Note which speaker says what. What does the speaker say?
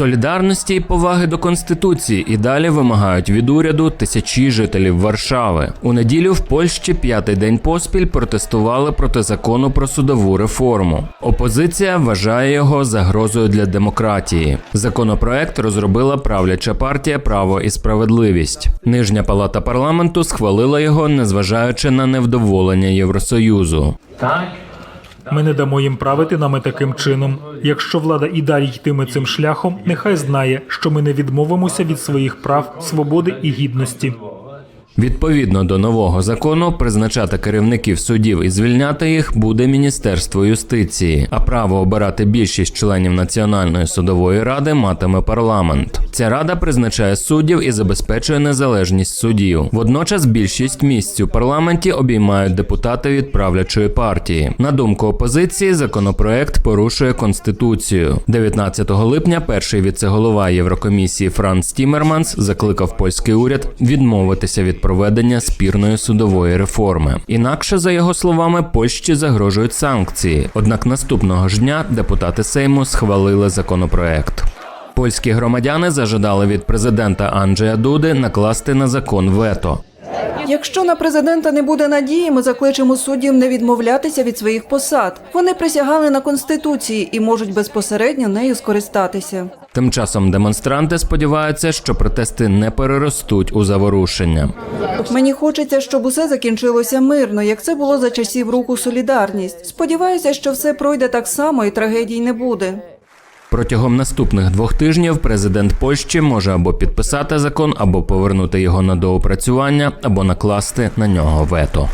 Speaker 1: Солідарності і поваги до конституції і далі вимагають від уряду тисячі жителів Варшави. У неділю в Польщі п'ятий день поспіль протестували проти закону про судову реформу. Опозиція вважає його загрозою для демократії. Законопроект розробила правляча партія Право і справедливість. Нижня палата парламенту схвалила його, незважаючи на невдоволення Євросоюзу.
Speaker 2: Ми не дамо їм правити нами таким чином. Якщо влада і далі йтиме цим шляхом, нехай знає, що ми не відмовимося від своїх прав, свободи і гідності.
Speaker 1: Відповідно до нового закону, призначати керівників судів і звільняти їх буде Міністерство юстиції, а право обирати більшість членів Національної судової ради матиме парламент. Ця рада призначає суддів і забезпечує незалежність судів. Водночас більшість місць у парламенті обіймають депутати від правлячої партії. На думку опозиції, законопроект порушує конституцію. 19 липня перший віцеголова Єврокомісії Франц Тімерманс закликав польський уряд відмовитися від проведення спірної судової реформи. Інакше, за його словами, Польщі загрожують санкції. Однак наступного ж дня депутати Сейму схвалили законопроект. Польські громадяни зажадали від президента Анджея Дуди накласти на закон вето.
Speaker 3: Якщо на президента не буде надії, ми закличемо суддів не відмовлятися від своїх посад. Вони присягали на конституції і можуть безпосередньо нею скористатися.
Speaker 1: Тим часом демонстранти сподіваються, що протести не переростуть у заворушення.
Speaker 3: Мені хочеться, щоб усе закінчилося мирно, як це було за часів руху Солідарність. Сподіваюся, що все пройде так само і трагедій не буде.
Speaker 1: Протягом наступних двох тижнів президент Польщі може або підписати закон, або повернути його на доопрацювання, або накласти на нього вето.